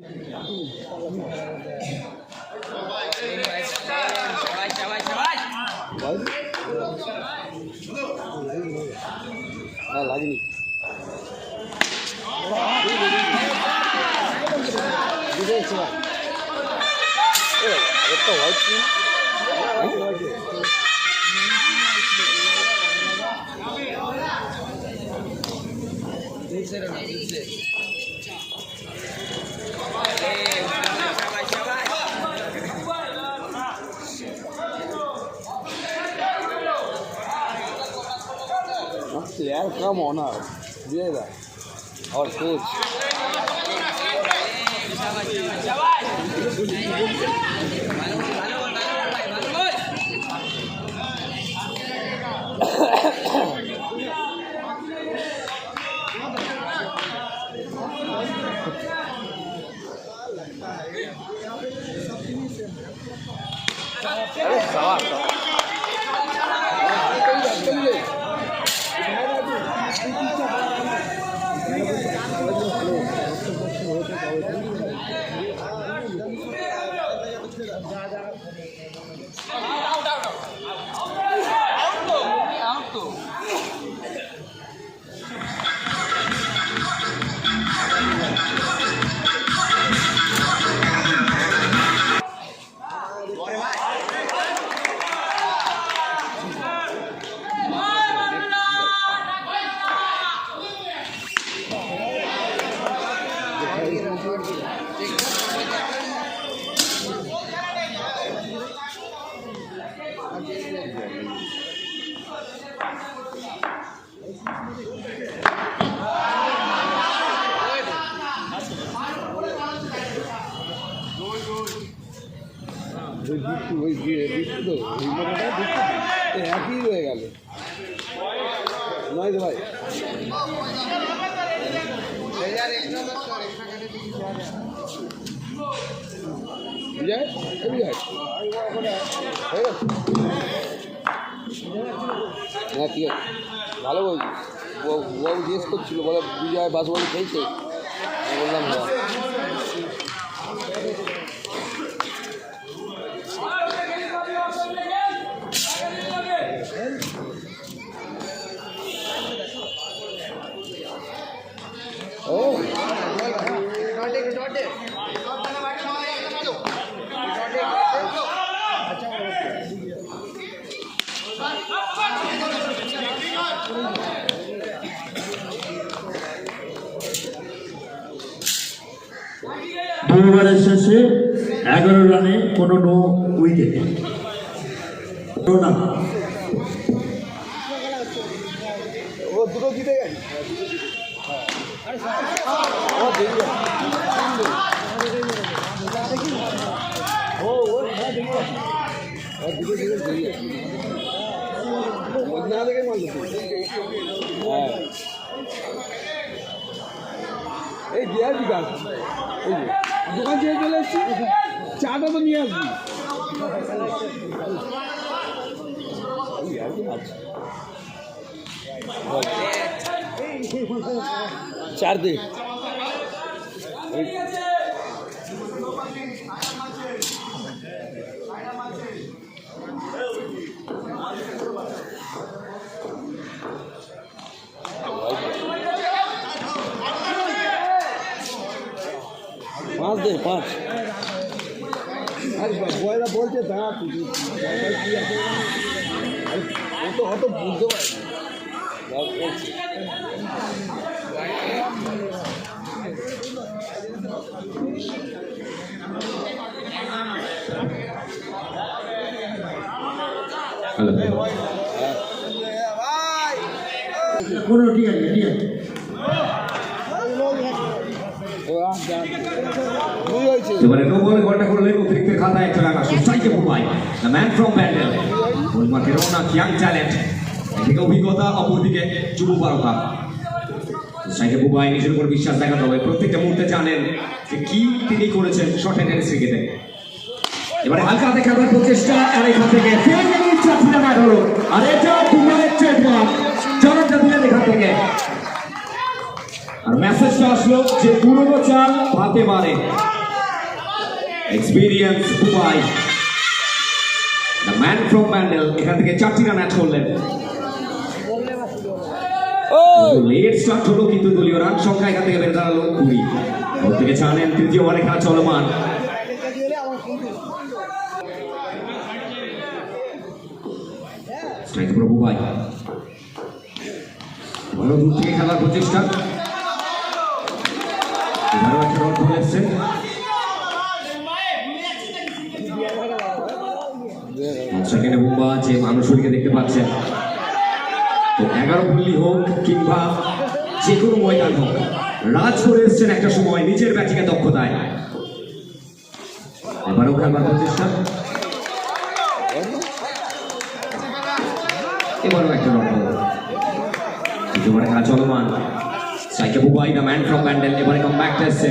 来，拿给你。你这样吃吧。哎，我倒好听。Come on now. Vieira. Olha, coach. একই রয়ে গেল নয় ভাই বিজয় বিজয় হয়ে গেছে হ্যাঁ। ঠিক আছে। ভালো বলছি ও জিজ্ঞেস করছিল, বলে বিজয় বাসবলি খেয়েছে আমি বললাম হ্যাঁ দু ওভারের শেষে এগারো রানে কোনো নো উইকেট। ও দুটো জিতে গেছে ও দেখি ও ও হ্যাঁ দেখি ও দুটো জিতে দেখি না দেখে মাল হ্যাঁ এই বিহার বিকাশ এই যে দোকান ছেড়ে চলে এসছি চাটা তো নিয়ে আসবি এই আর কি আছে চার দিন পাঁচ দে পাঁচ বয়রা বলছে দাঁড়া তুই ও তো অত বুঝতে পারে। কোনো ঠিক আছে ঠিক আছে ও আস যা। দুই হয়েছে এবারে বুবাই নিজের উপর বিশ্বাস দেখাতে হবে। প্রত্যেকটা মুহূর্তে জানেন যে কি তিনি করেছেন শর্ট হ্যান্ডের ক্রিকেটে এবারে হালকা খেলার প্রচেষ্টা আর এখান থেকে আর এটা বুবাইয়ের ট্রেডমার্ক চরণটা দিলেন এখান থেকে আর মেসেজটা আসলো যে পুরনো চাল হাতে মারে। Experience Bubai the man from Bandel এখান থেকে চারটি রান অ্যাড করলেন। লেট স্টার্ট হলো, কিন্তু দলীয় রান সংখ্যা এখান থেকে বেড়ে দাঁড়াল কুড়ি। ওর থেকে জানেন তৃতীয় ওভারে খেলা চলমান। স্ট্রাইক প্রভু ভাই। দূর থেকে খেলার প্রচেষ্টা। যে মানুষকে দেখতে পাচ্ছেন। তো এগারো পল্লী হোক কিংবা যে কোনো ময়দান হোক, রাজ করে এসছেন একটা সময় নিজের ব্যাটিংয়ে দক্ষতায়। এবারও খেলবার প্রচেষ্টা। এবারও একটা বল এবারে চলমান সাইকে এবারে কাম ব্যাক এসছে।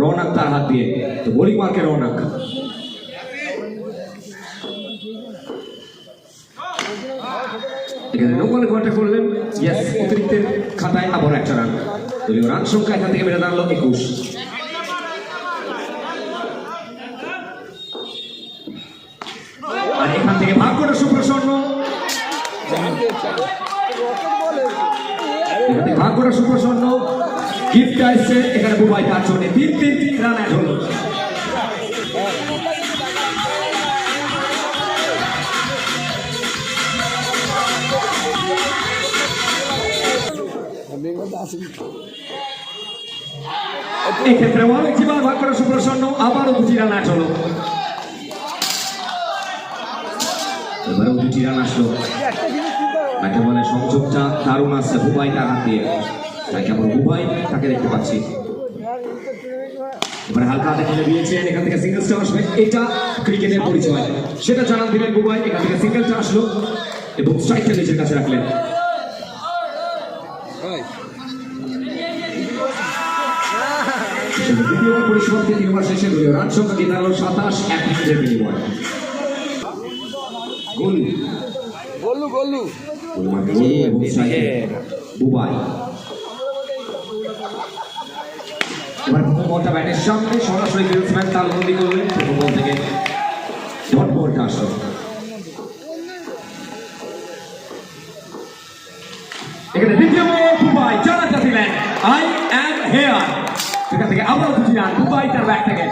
রৌনক তার হাত দিয়ে। তো বোলিং মার্কে রৌনক? এখানে নো বলে গোলটা করলেন ইয়েস অতিরিক্তের খাতায় আবার একটা রান। দলীয় রান সংখ্যা এখান থেকে বেড়ে দাঁড়াল একুশ। আর এখান থেকে ভাগ করে সুপ্রসন্ন। এখান থেকে ভাগ করে সুপ্রসন্ন। গিফট আসছে এখানে বুবাই তার জন্য তিন তিন তিন রান অ্যাড হলো। এক্ষেত্রে অনেকবার ভাগ করে সুপ্রসন্ন, আবারও হলো। এবারেও তাকে বলে সংযোগটা দারুণ তার হাত দিয়ে। বুবাই তাকে দেখতে পাচ্ছি। এবারে হালকা হাতে খেলে দিয়েছেন, এখান থেকে সিঙ্গেলসটা আসবে। এটা ক্রিকেটের পরিচয়। সেটা জানান দিলেন বুবাই এখান থেকে সিঙ্গেলটা আসলো। এবং স্ট্রাইকটা নিজের কাছে রাখলেন। দ্বিতীয় পরিসমাপ্তি ওভার শেষে দলীয় রান সংখ্যা দিয়ে দাঁড়াল সাতাশ এক মিনিটের বিনিময়। গোল। গল্লু গল্লু গোল মারতে গিয়ে এবং strike এ বুবাই। এবার প্রথম বলটা ব্যাটের সামনে সরাসরি ব্যাটসম্যান তালবন্দি করলেন প্রথম বল থেকে ডট বলটা আসলো এখানে দ্বিতীয় বল বুবাই জানাতে দিলেন আই হেয়ার সেখান থেকে আবারও দুটি রান বুবাই তার ব্যাট থেকে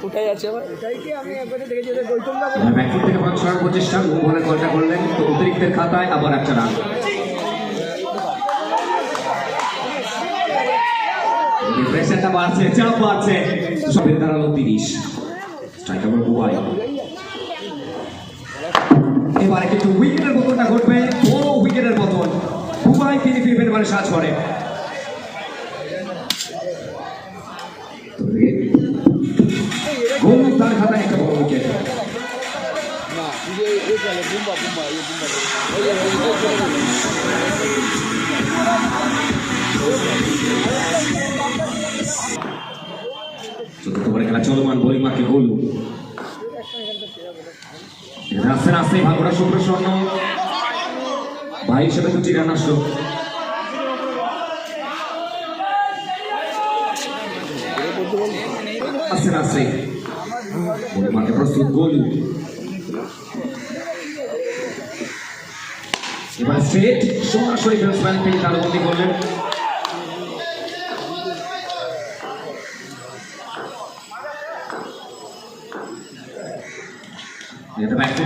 কোথায় আছে আবার? এবার ব্যাটফুট থেকে পাঁচ ছড়ার প্রচেষ্টা বলে কলটা করলেন তো অতিরিক্তের খাতায় আবার একটা রান প্রেশারটা বাড়ছে চাপ বাড়ছে। সবের দাঁড়াল তিরিশ। স্ট্রাইক আবার এবারে কিন্তু উইকেটের পতনটা ঘটবে বড় উইকেটের পতন বুবাই তিনি ফিরবেন এবারে সাজ করে। চতুর্থ খেলা চলমান, বোলিং মার্কে গোল। রাস্তায় রাস্তায় ভাগোড়া সুপ্রসন্ন ভাই হিসেবে আসলো। আস্তে আস্তে বোলিং মার্কে প্রস্তুত গোল। এবার স্ট্রেট সরাসরি ব্যাটসম্যান থেকে তালবন্দি করলেন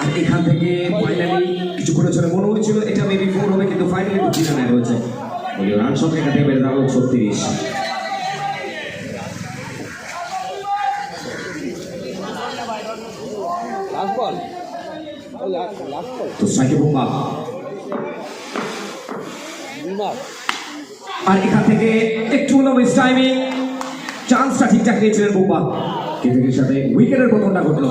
আর এখান থেকে ফাইনালি কিছু করে চলে মনে হচ্ছিল এটা মেবি ফোর হবে কিন্তু ফাইনালি থ্রি রান সংখ্যা এখান থেকে বেড়ে দাঁড়াল ছত্রিশ। বল তো আর এখান থেকে একটু হলো মিস টাইমিং চান্সটা ঠিকঠাক নিয়েছিলেন বুম্বা। এর সাথে উইকেটের পতনটা ঘটলো।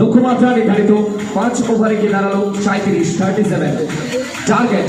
লক্ষ্যমাত্রা নির্ধারিত পাঁচ ওভারে গিয়ে দাঁড়াল সাঁত্রিশ থার্টি সেভেন টার্গেট